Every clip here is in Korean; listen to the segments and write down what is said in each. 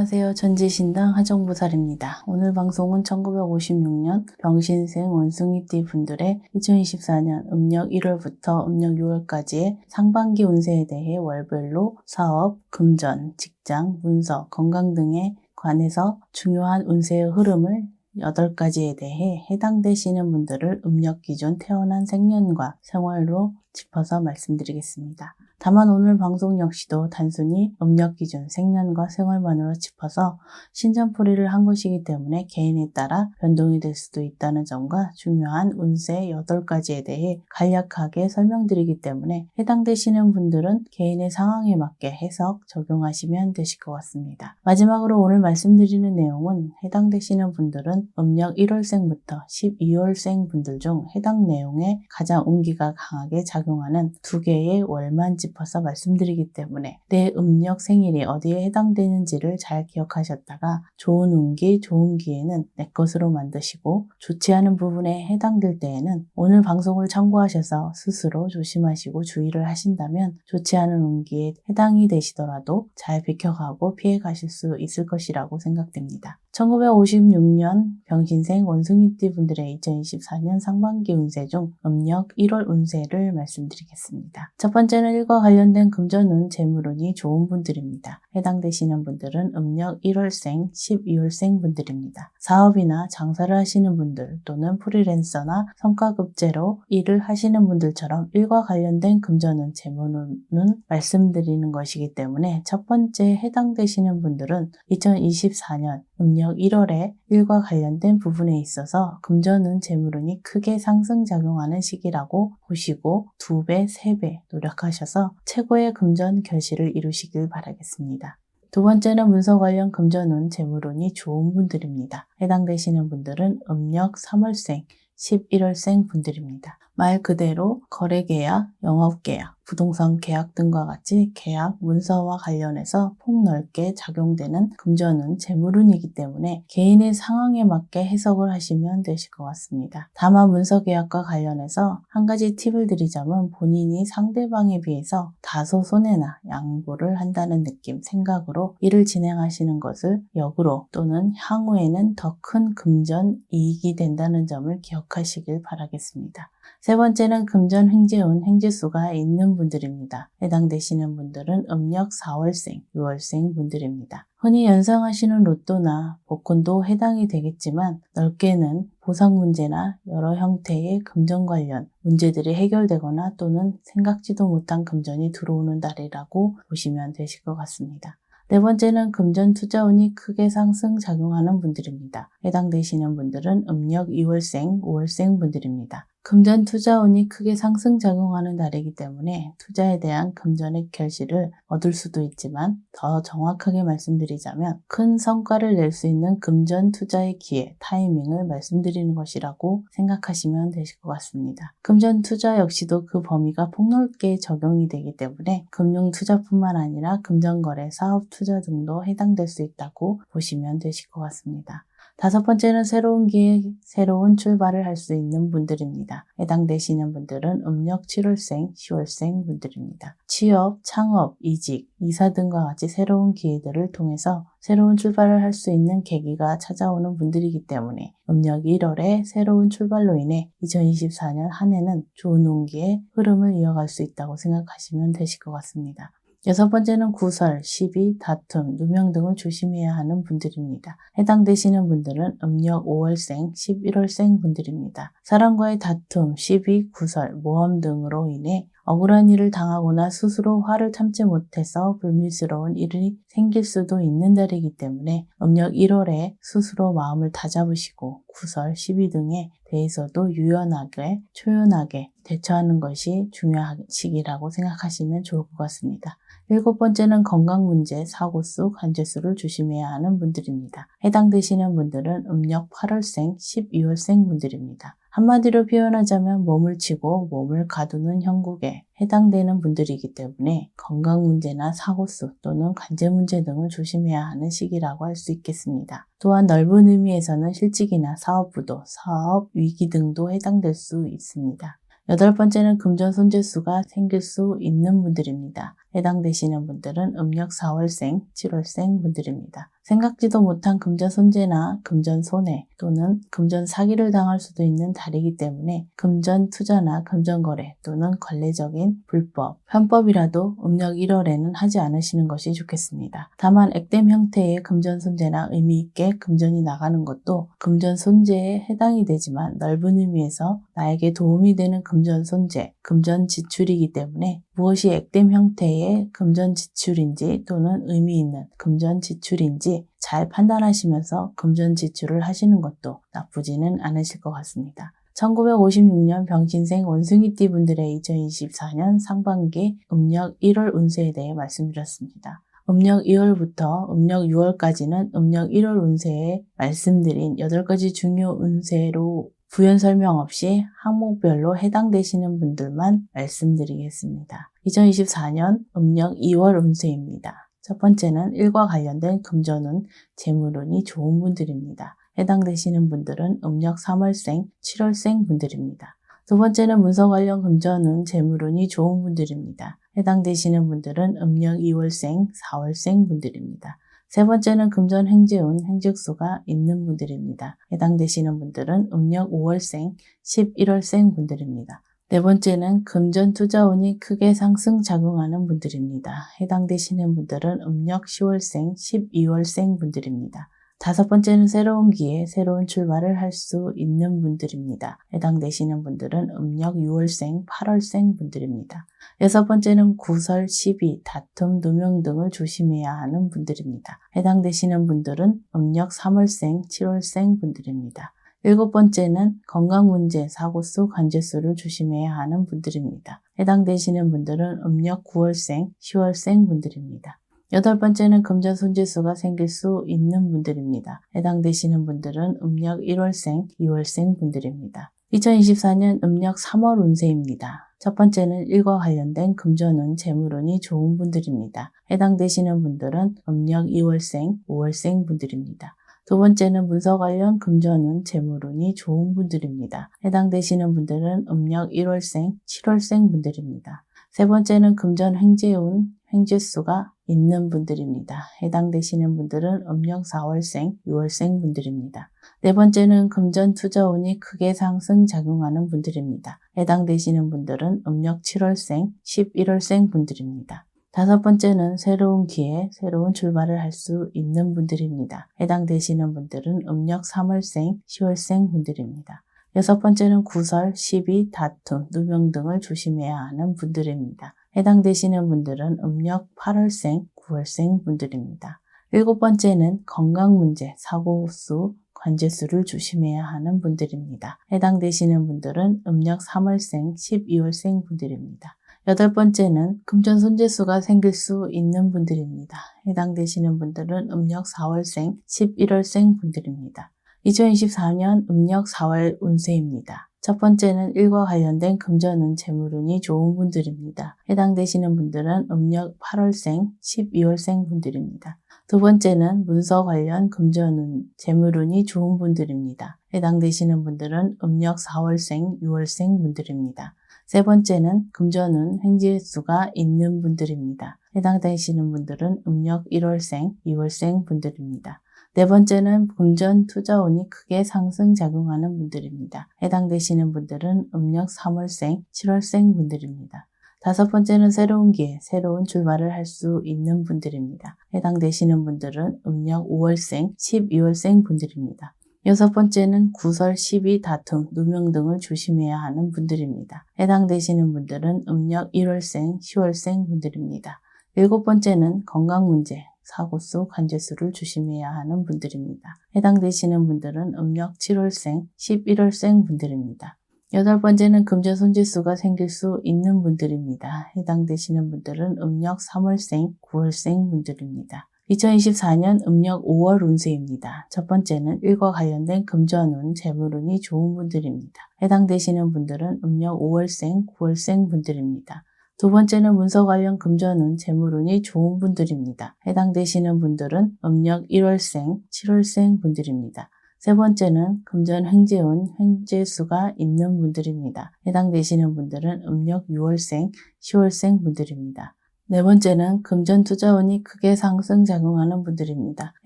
안녕하세요. 전지신당 하정부살입니다. 오늘 방송은 1956년 병신생 원숭이띠 분들의 2024년 음력 1월부터 음력 6월까지의 상반기 운세에 대해 월별로 사업, 금전, 직장, 문서, 건강 등에 관해서 중요한 운세의 흐름을 8가지에 대해 해당되시는 분들을 음력 기준 태어난 생년과 생활로 짚어서 말씀드리겠습니다. 다만 오늘 방송 역시도 단순히 음력 기준 생년과 생활만으로 짚어서 신전풀이를 한 것이기 때문에 개인에 따라 변동이 될 수도 있다는 점과 중요한 운세 8가지에 대해 간략하게 설명드리기 때문에 해당되시는 분들은 개인의 상황에 맞게 해석, 적용하시면 되실 것 같습니다. 마지막으로 오늘 말씀드리는 내용은 해당되시는 분들은 음력 1월생부터 12월생 분들 중 해당 내용에 가장 운기가 강하게 작용하는 두 개의 월만 짚어서 말씀드리기 때문에 내 음력 생일이 어디에 해당되는지를 잘 기억하셨다가 좋은 운기, 좋은 기회는 내 것으로 만드시고 좋지 않은 부분에 해당될 때에는 오늘 방송을 참고하셔서 스스로 조심하시고 주의를 하신다면 좋지 않은 운기에 해당이 되시더라도 잘 비켜가고 피해 가실 수 있을 것이라고 생각됩니다. 1956년 병신생 원숭이띠 분들의 2024년 상반기 운세 중 음력 1월 운세를 말씀드리겠습니다. 첫 번째는 일과 관련된 금전운, 재물운이 좋은 분들입니다. 해당되시는 분들은 음력 1월생, 12월생 분들입니다. 사업이나 장사를 하시는 분들 또는 프리랜서나 성과급제로 일을 하시는 분들처럼 일과 관련된 금전운, 재물운은 말씀드리는 것이기 때문에 첫 번째 해당되시는 분들은 2024년 음력 1월에 일과 관련된 부분에 있어서 금전은 재물운이 크게 상승 작용하는 시기라고 보시고 2배, 3배 노력하셔서 최고의 금전 결실을 이루시길 바라겠습니다. 두 번째는 문서 관련 금전운, 재물운이 좋은 분들입니다. 해당되시는 분들은 음력 3월생, 11월생 분들입니다. 말 그대로 거래 계약, 영업 계약, 부동산 계약 등과 같이 계약, 문서와 관련해서 폭넓게 작용되는 금전은 재물운이기 때문에 개인의 상황에 맞게 해석을 하시면 되실 것 같습니다. 다만 문서 계약과 관련해서 한 가지 팁을 드리자면 본인이 상대방에 비해서 다소 손해나 양보를 한다는 느낌, 생각으로 일을 진행하시는 것을 역으로 또는 향후에는 더 큰 금전 이익이 된다는 점을 기억하시길 바라겠습니다. 세 번째는 금전 횡재운 횡재수가 있는 분들입니다. 해당되시는 분들은 음력 4월생, 6월생 분들입니다. 흔히 연상하시는 로또나 복권도 해당이 되겠지만 넓게는 보상 문제나 여러 형태의 금전 관련 문제들이 해결되거나 또는 생각지도 못한 금전이 들어오는 달이라고 보시면 되실 것 같습니다. 네 번째는 금전 투자운이 크게 상승 작용하는 분들입니다. 해당되시는 분들은 음력 2월생, 5월생 분들입니다. 금전 투자운이 크게 상승작용하는 달이기 때문에 투자에 대한 금전의 결실을 얻을 수도 있지만 더 정확하게 말씀드리자면 큰 성과를 낼 수 있는 금전 투자의 기회, 타이밍을 말씀드리는 것이라고 생각하시면 되실 것 같습니다. 금전 투자 역시도 그 범위가 폭넓게 적용이 되기 때문에 금융 투자뿐만 아니라 금전거래, 사업 투자 등도 해당될 수 있다고 보시면 되실 것 같습니다. 다섯 번째는 새로운 기회, 새로운 출발을 할 수 있는 분들입니다. 해당되시는 분들은 음력 7월생, 10월생 분들입니다. 취업, 창업, 이직, 이사 등과 같이 새로운 기회들을 통해서 새로운 출발을 할 수 있는 계기가 찾아오는 분들이기 때문에 음력 1월에 새로운 출발로 인해 2024년 한 해는 좋은 운기의 흐름을 이어갈 수 있다고 생각하시면 되실 것 같습니다. 여섯 번째는 구설, 시비, 다툼, 누명 등을 조심해야 하는 분들입니다. 해당되시는 분들은 음력 5월생, 11월생 분들입니다. 사람과의 다툼, 시비, 구설, 모험 등으로 인해 억울한 일을 당하거나 스스로 화를 참지 못해서 불미스러운 일이 생길 수도 있는 달이기 때문에 음력 1월에 스스로 마음을 다잡으시고 구설, 시비 등에 대해서도 유연하게, 초연하게 대처하는 것이 중요한 시기라고 생각하시면 좋을 것 같습니다. 일곱 번째는 건강 문제, 사고수, 관제수를 조심해야 하는 분들입니다. 해당되시는 분들은 음력 8월생, 12월생 분들입니다. 한마디로 표현하자면 몸을 치고 몸을 가두는 형국에 해당되는 분들이기 때문에 건강 문제나 사고수 또는 관제 문제 등을 조심해야 하는 시기라고 할 수 있겠습니다. 또한 넓은 의미에서는 실직이나 사업 부도, 사업 위기 등도 해당될 수 있습니다. 여덟 번째는 금전 손재수가 생길 수 있는 분들입니다. 해당되시는 분들은 음력 4월생, 7월생 분들입니다. 생각지도 못한 금전 손재나 금전 손해 또는 금전 사기를 당할 수도 있는 달이기 때문에 금전 투자나 금전 거래 또는 관례적인 불법, 편법이라도 음력 1월에는 하지 않으시는 것이 좋겠습니다. 다만 액땜 형태의 금전 손재나 의미 있게 금전이 나가는 것도 금전 손재에 해당이 되지만 넓은 의미에서 나에게 도움이 되는 금전 손재, 금전 지출이기 때문에 무엇이 액땜 형태의 금전 지출인지 또는 의미 있는 금전 지출인지 잘 판단하시면서 금전 지출을 하시는 것도 나쁘지는 않으실 것 같습니다. 1956년 병신생 원숭이띠 분들의 2024년 상반기 음력 1월 운세에 대해 말씀드렸습니다. 음력 2월부터 음력 6월까지는 음력 1월 운세에 말씀드린 8가지 중요 운세로 부연 설명 없이 항목별로 해당되시는 분들만 말씀드리겠습니다. 2024년 음력 2월 운세입니다. 첫 번째는 일과 관련된 금전운, 재물운이 좋은 분들입니다. 해당되시는 분들은 음력 3월생, 7월생 분들입니다. 두 번째는 문서 관련 금전운, 재물운이 좋은 분들입니다. 해당되시는 분들은 음력 2월생, 4월생 분들입니다. 세 번째는 금전 행재운, 행직수가 있는 분들입니다. 해당되시는 분들은 음력 5월생, 11월생 분들입니다. 네 번째는 금전 투자운이 크게 상승 작용하는 분들입니다. 해당되시는 분들은 음력 10월생, 12월생 분들입니다. 다섯 번째는 새로운 기회, 새로운 출발을 할 수 있는 분들입니다. 해당되시는 분들은 음력 6월생, 8월생 분들입니다. 여섯 번째는 구설, 시비, 다툼, 누명 등을 조심해야 하는 분들입니다. 해당되시는 분들은 음력 3월생, 7월생 분들입니다. 일곱 번째는 건강 문제, 사고수, 관제수를 조심해야 하는 분들입니다. 해당되시는 분들은 음력 9월생, 10월생 분들입니다. 여덟 번째는 금전 손재수가 생길 수 있는 분들입니다. 해당되시는 분들은 음력 1월생, 2월생 분들입니다. 2024년 음력 3월 운세입니다. 첫 번째는 일과 관련된 금전운, 재물운이 좋은 분들입니다. 해당되시는 분들은 음력 2월생, 5월생 분들입니다. 두 번째는 문서 관련 금전운, 재물운이 좋은 분들입니다. 해당되시는 분들은 음력 1월생, 7월생 분들입니다. 세 번째는 금전 횡재운, 횡재수가 있는 분들입니다. 해당되시는 분들은 음력 4월생, 6월생 분들입니다. 네 번째는 금전 투자운이 크게 상승 작용하는 분들입니다. 해당되시는 분들은 음력 7월생, 11월생 분들입니다. 다섯 번째는 새로운 기회, 새로운 출발을 할 수 있는 분들입니다. 해당되시는 분들은 음력 3월생, 10월생 분들입니다. 여섯 번째는 구설, 시비, 다툼, 누명 등을 조심해야 하는 분들입니다. 해당되시는 분들은 음력 8월생, 9월생 분들입니다. 일곱 번째는 건강 문제, 사고 수, 관제수를 조심해야 하는 분들입니다. 해당되시는 분들은 음력 3월생, 12월생 분들입니다. 여덟 번째는 금전 손재수가 생길 수 있는 분들입니다. 해당되시는 분들은 음력 4월생, 11월생 분들입니다. 2024년 음력 4월 운세입니다. 첫 번째는 일과 관련된 금전운, 재물운이 좋은 분들입니다. 해당되시는 분들은 음력 8월생, 12월생 분들입니다. 두 번째는 문서 관련 금전운, 재물운이 좋은 분들입니다. 해당되시는 분들은 음력 4월생, 6월생 분들입니다. 세 번째는 금전운, 횡재수가 있는 분들입니다. 해당되시는 분들은 음력 1월생, 2월생 분들입니다. 네 번째는 금전 투자운이 크게 상승 작용하는 분들입니다. 해당되시는 분들은 음력 3월생, 7월생 분들입니다. 다섯 번째는 새로운 기회, 새로운 출발을 할 수 있는 분들입니다. 해당되시는 분들은 음력 5월생, 12월생 분들입니다. 여섯 번째는 구설, 시비, 다툼, 누명 등을 조심해야 하는 분들입니다. 해당되시는 분들은 음력 1월생, 10월생 분들입니다. 일곱 번째는 건강 문제, 사고수, 관제수를 조심해야 하는 분들입니다. 해당되시는 분들은 음력 7월생, 11월생 분들입니다. 여덟 번째는 금전 손재수가 생길 수 있는 분들입니다. 해당되시는 분들은 음력 3월생, 9월생 분들입니다. 2024년 음력 5월 운세입니다. 첫 번째는 일과 관련된 금전운, 재물운이 좋은 분들입니다. 해당되시는 분들은 음력 5월생, 9월생 분들입니다. 두 번째는 문서 관련 금전운, 재물운이 좋은 분들입니다. 해당되시는 분들은 음력 1월생, 7월생 분들입니다. 세 번째는 금전 횡재운, 횡재수가 있는 분들입니다. 해당되시는 분들은 음력 6월생, 10월생 분들입니다. 네 번째는 금전 투자운이 크게 상승 작용하는 분들입니다.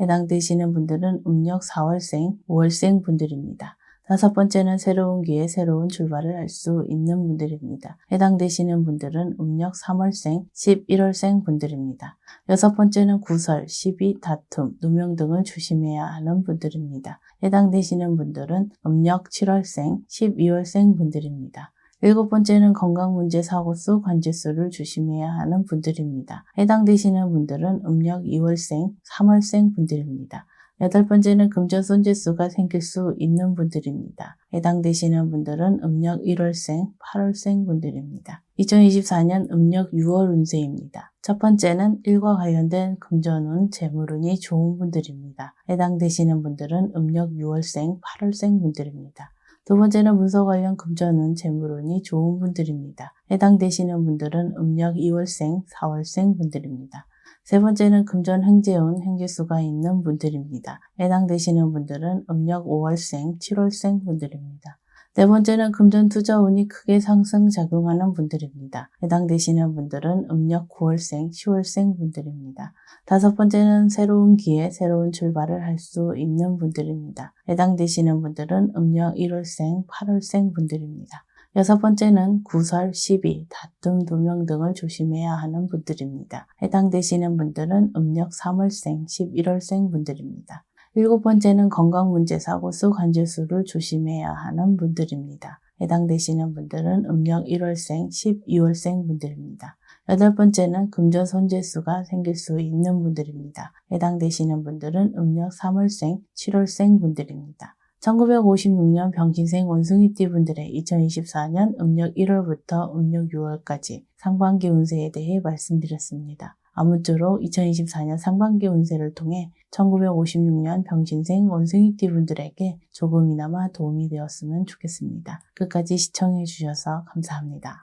해당되시는 분들은 음력 4월생, 5월생 분들입니다. 다섯 번째는 새로운 기회, 새로운 출발을 할 수 있는 분들입니다. 해당되시는 분들은 음력 3월생, 11월생 분들입니다. 여섯 번째는 구설, 시비, 다툼, 누명 등을 조심해야 하는 분들입니다. 해당되시는 분들은 음력 7월생, 12월생 분들입니다. 일곱 번째는 건강 문제, 사고수, 관제수를 조심해야 하는 분들입니다. 해당되시는 분들은 음력 2월생, 3월생 분들입니다. 여덟 번째는 금전 손재수가 생길 수 있는 분들입니다. 해당되시는 분들은 음력 1월생, 8월생 분들입니다. 2024년 음력 6월 운세입니다. 첫 번째는 일과 관련된 금전운, 재물운이 좋은 분들입니다. 해당되시는 분들은 음력 6월생, 8월생 분들입니다. 두 번째는 문서 관련 금전운, 재물운이 좋은 분들입니다. 해당되시는 분들은 음력 2월생, 4월생 분들입니다. 세 번째는 금전 횡재운, 횡재수가 있는 분들입니다. 해당되시는 분들은 음력 5월생, 7월생 분들입니다. 네 번째는 금전 투자 운이 크게 상승 작용하는 분들입니다. 해당되시는 분들은 음력 9월생, 10월생 분들입니다. 다섯 번째는 새로운 기회, 새로운 출발을 할 수 있는 분들입니다. 해당되시는 분들은 음력 1월생, 8월생 분들입니다. 여섯 번째는 구설, 시비, 다툼, 누명 등을 조심해야 하는 분들입니다. 해당되시는 분들은 음력 3월생, 11월생 분들입니다. 일곱 번째는 건강 문제, 사고수, 관제수를 조심해야 하는 분들입니다. 해당되시는 분들은 음력 1월생, 12월생 분들입니다. 여덟 번째는 금전 손재수가 생길 수 있는 분들입니다. 해당되시는 분들은 음력 3월생, 7월생 분들입니다. 1956년 병신생 원숭이띠 분들의 2024년 음력 1월부터 음력 6월까지 상반기 운세에 대해 말씀드렸습니다. 아무쪼록 2024년 상반기 운세를 통해 1956년 병신생 원숭이띠 분들에게 조금이나마 도움이 되었으면 좋겠습니다. 끝까지 시청해 주셔서 감사합니다.